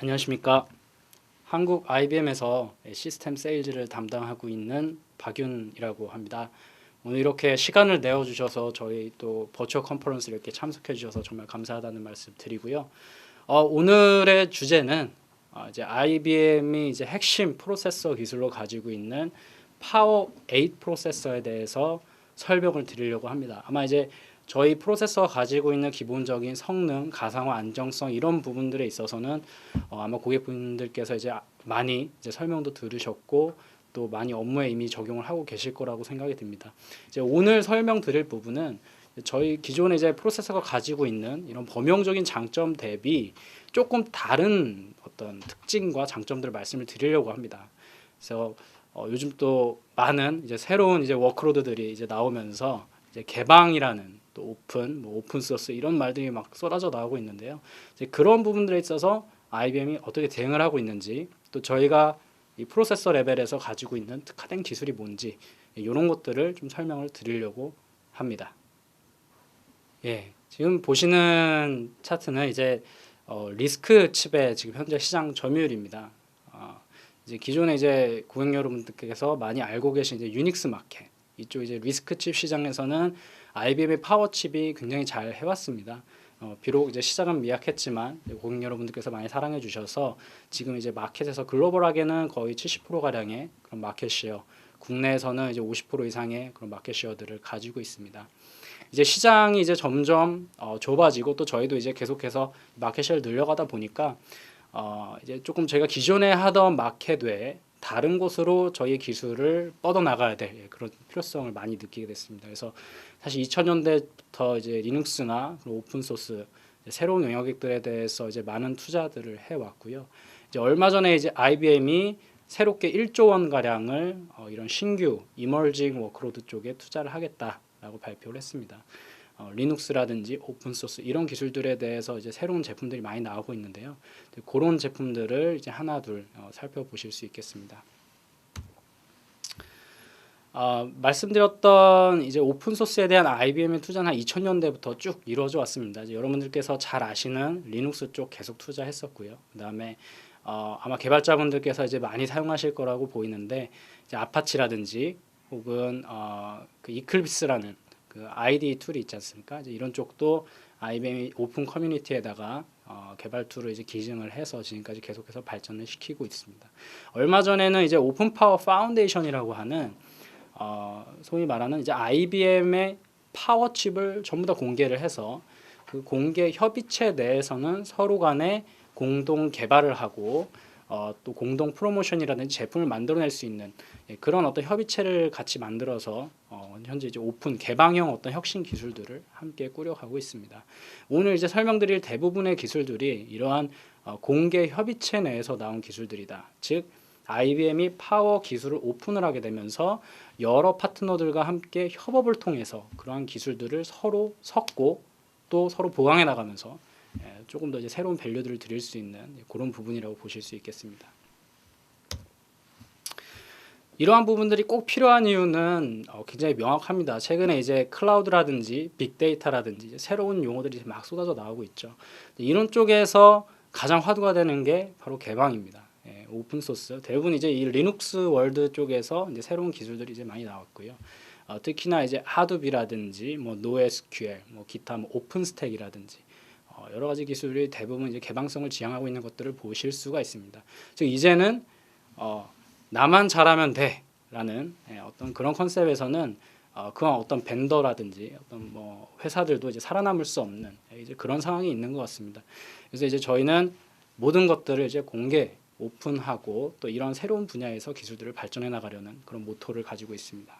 안녕하십니까. 한국 IBM에서 시스템 세일즈를 담당하고 있는 박윤이라고 합니다. 오늘 이렇게 시간을 내어 주셔서 저희 또 버추어 컨퍼런스 이렇게 참석해 주셔서 정말 감사하다는 말씀 드리고요. 어, 오늘의 주제는 어, 이제 IBM이 이제 핵심 프로세서 기술로 가지고 있는 파워 8 프로세서에 대해서 설명을 드리려고 합니다. 아마 이제 저희 프로세서가 가지고 있는 기본적인 성능, 가상화 안정성 이런 부분들에 있어서는 어, 아마 고객분들께서 이제 많이 이제 설명도 들으셨고 또 많이 업무에 이미 적용을 하고 계실 거라고 생각이 듭니다. 이제 오늘 설명드릴 부분은 저희 기존에 이제 프로세서가 가지고 있는 이런 범용적인 장점 대비 조금 다른 어떤 특징과 장점들을 말씀을 드리려고 합니다. 그래서 어, 요즘 또 많은 이제 새로운 이제 워크로드들이 이제 나오면서 이제 개방이라는 또 오픈, 뭐 오픈 소스 이런 말들이 막 쏟아져 나오고 있는데요. 이제 그런 부분들에 있어서 IBM이 어떻게 대응을 하고 있는지 또 저희가 이 프로세서 레벨에서 가지고 있는 특화된 기술이 뭔지 이런 것들을 좀 설명을 드리려고 합니다. 예, 지금 보시는 차트는 이제 어, 리스크 칩의 지금 현재 시장 점유율입니다. 어, 이제 기존에 이제 고객 여러분들께서 많이 알고 계신 이제 유닉스 마켓 이쪽 이제 리스크 칩 시장에서는 IBM의 파워 칩이 굉장히 잘 해왔습니다. 어, 비록 이제 시작은 미약했지만 고객 여러분들께서 많이 사랑해 주셔서 지금 이제 마켓에서 글로벌하게는 거의 70% 가량의 그런 마켓 시어, 국내에서는 이제 50% 이상의 그런 마켓 시어들을 가지고 있습니다. 이제 시장이 이제 점점 어, 좁아지고 또 저희도 이제 계속해서 마켓 시어를 늘려가다 보니까 어, 이제 조금 저희가 기존에 하던 마켓 외에 다른 곳으로 저희의 기술을 뻗어 나가야 될 예, 그런 필요성을 많이 느끼게 됐습니다. 그래서 사실 2000년대부터 이제 리눅스나 오픈 소스 새로운 영역들에 대해서 이제 많은 투자들을 해 왔고요. 이제 얼마 전에 이제 IBM이 새롭게 1조 원 가량을 어, 이런 신규 이머징 워크로드 쪽에 투자를 하겠다라고 발표를 했습니다. 어, 리눅스라든지 오픈 소스 이런 기술들에 대해서 이제 새로운 제품들이 많이 나오고 있는데요. 그런 제품들을 이제 하나 둘 어, 살펴보실 수 있겠습니다. 어, 말씀드렸던 이제 오픈 소스에 대한 IBM의 투자는 한 2000년대부터 쭉 이루어져 왔습니다. 이제 여러분들께서 잘 아시는 리눅스 쪽 계속 투자했었고요. 그다음에 어, 아마 개발자분들께서 이제 많이 사용하실 거라고 보이는데 이제 아파치라든지 혹은 어, 그 이클립스라는 그 ID 툴이 있지 않습니까? 이제 이런 쪽도 IBM이 오픈 커뮤니티에다가 어, 개발 툴을 이제 기증을 해서 지금까지 계속해서 발전을 시키고 있습니다. 얼마 전에는 이제 오픈 파워 파운데이션이라고 하는 어, 소위 말하는 이제 IBM의 파워 칩을 전부 다 공개를 해서 그 공개 협의체 내에서는 서로 간에 공동 개발을 하고 어, 또 공동 프로모션이라든지 제품을 만들어낼 수 있는 예, 그런 어떤 협의체를 같이 만들어서 어, 현재 이제 오픈 개방형 어떤 혁신 기술들을 함께 꾸려가고 있습니다. 오늘 이제 설명드릴 대부분의 기술들이 이러한 어, 공개 협의체 내에서 나온 기술들이다. 즉 IBM이 파워 기술을 오픈을 하게 되면서 여러 파트너들과 함께 협업을 통해서 그러한 기술들을 서로 섞고 또 서로 보강해 나가면서 예, 조금 더 이제 새로운 밸류들을 드릴 수 있는 그런 부분이라고 보실 수 있겠습니다. 이러한 부분들이 꼭 필요한 이유는 어, 굉장히 명확합니다. 최근에 이제 클라우드라든지 빅데이터라든지 새로운 용어들이 막 쏟아져 나오고 있죠. 이런 쪽에서 가장 화두가 되는 게 바로 개방입니다. 예, 오픈 소스 대부분 이제 이 리눅스 월드 쪽에서 이제 새로운 기술들이 이제 많이 나왔고요. 어, 특히나 이제 하둡이라든지 뭐 NoSQL, 뭐 기타 뭐 오픈 스택이라든지 어, 여러 가지 기술이 대부분 이제 개방성을 지향하고 있는 것들을 보실 수가 있습니다. 즉 이제는 어, 나만 잘하면 돼라는 예, 어떤 그런 컨셉에서는 어, 그런 어떤 벤더라든지 어떤 뭐 회사들도 이제 살아남을 수 없는 예, 이제 그런 상황이 있는 것 같습니다. 그래서 이제 저희는 모든 것들을 이제 공개 오픈하고 또 이런 새로운 분야에서 기술들을 발전해 나가려는 그런 모토를 가지고 있습니다.